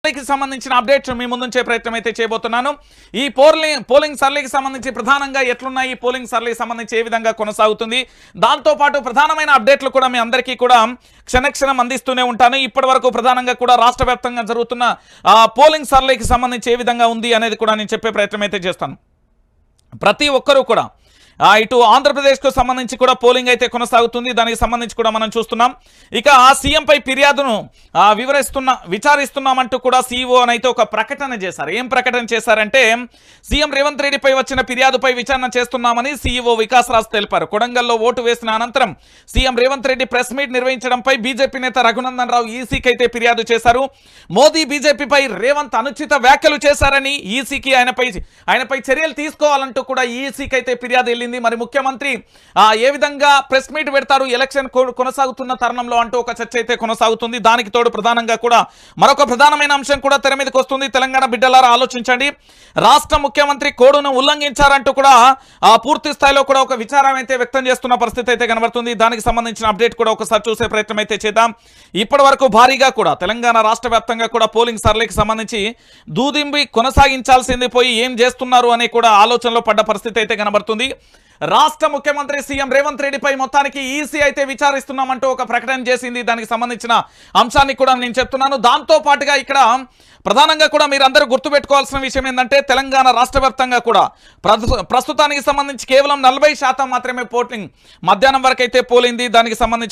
సర్వేకి సంబంధించిన అప్డేట్స్ మీ ముందుంచే ప్రయత్నం అయితే చేయబోతున్నాను. ఈ పోలింగ్ పోలింగ్ సర్వేకి సంబంధించి ప్రధానంగా ఎట్లున్నాయి? పోలింగ్ సర్వేకి సంబంధించి ఏ విధంగా కొనసాగుతుంది? దాంతో పాటు ప్రధానమైన అప్డేట్లు కూడా మీ అందరికీ కూడా క్షణక్షణం అందిస్తూనే ఉంటాను. ఇప్పటి ప్రధానంగా కూడా రాష్ట్ర వ్యాప్తంగా జరుగుతున్న పోలింగ్ సర్వేకి సంబంధించి ఏ విధంగా ఉంది అనేది కూడా నేను చెప్పే ప్రయత్నం అయితే చేస్తాను. ప్రతి ఒక్కరూ కూడా ఇటు ఆంధ్రప్రదేశ్కు సంబంధించి కూడా పోలింగ్ అయితే కొనసాగుతుంది. దానికి సంబంధించి కూడా మనం చూస్తున్నాం. ఇక ఆ సీఎంపై ఫిర్యాదును వివరిస్తున్న విచారిస్తున్నామంటూ కూడా సీఈఓ అని అయితే ఒక ప్రకటన చేశారు. ఏం ప్రకటన చేశారంటే సీఎం రేవంత్ రెడ్డిపై వచ్చిన ఫిర్యాదుపై విచారణ చేస్తున్నామని సీఈఓ వికాస్ రాజ్ తెలిపారు. కొడంగల్లో ఓటు వేసిన అనంతరం CM Revanth Reddy press meet నిర్వహించడంపై BJP నేత రఘునందన్ రావు ఈసీకి అయితే ఫిర్యాదు చేశారు. మోదీ బీజేపీపై రేవంత్ అనుచిత వ్యాఖ్యలు చేశారని ఈసీకి ఆయనపై ఆయనపై చర్యలు తీసుకోవాలంటూ కూడా ఈసీకి అయితే ఫిర్యాదు వెళ్ళింది. మరి ముఖ్యమంత్రి ఆ, ఏ విధంగా ప్రెస్ మీట్ పెడతారు? ఎలక్షన్ కో- కొనసాగుతున్న తరుణంలో అంటూ ఒక చర్చ అయితే కొనసాగుతుంది. దానికి తోడు ప్రధానంగా కూడా మరొక ప్రధానమైన అంశం కూడా తెర మీదకి వస్తుంది. తెలంగాణ బిడ్డలారా ఆలోచించండి. రాష్ట్ర ముఖ్యమంత్రి కోడును ఉల్లంఘించారంటూ కూడా పూర్తి స్థాయిలో కూడా ఒక విచారం అయితే వ్యక్తం చేస్తున్న పరిస్థితి అయితే కనబడుతుంది. దానికి సంబంధించిన అప్డేట్ కూడా ఒకసారి చూసే ప్రయత్నం అయితే చేద్దాం. ఇప్పటి భారీగా కూడా తెలంగాణ రాష్ట్ర వ్యాప్తంగా కూడా పోలింగ్ సర్వేకి సంబంధించి దూదింబి కొనసాగించాల్సింది పోయి ఏం చేస్తున్నారు అనే కూడా ఆలోచనలో పడ్డ పరిస్థితి అయితే కనబడుతుంది. రాష్ట్ర ముఖ్యమంత్రి సీఎం రేవంత్ రెడ్డిపై మొత్తానికి ఈసీ అయితే విచారిస్తున్నామంటూ ఒక ప్రకటన చేసింది. దానికి సంబంధించిన అంశాన్ని కూడా నేను చెప్తున్నాను. దాంతో పాటుగా ఇక్కడ ప్రధానంగా కూడా మీరు అందరూ గుర్తుపెట్టుకోవాల్సిన విషయం ఏంటంటే తెలంగాణ రాష్ట్ర కూడా ప్రస్తు- ప్రస్తుతానికి సంబంధించి కేవలం నలభై శాతం మాత్రమే పోలింగ్ మధ్యాహ్నం వరకు అయితే పోలింది. దానికి సంబంధించి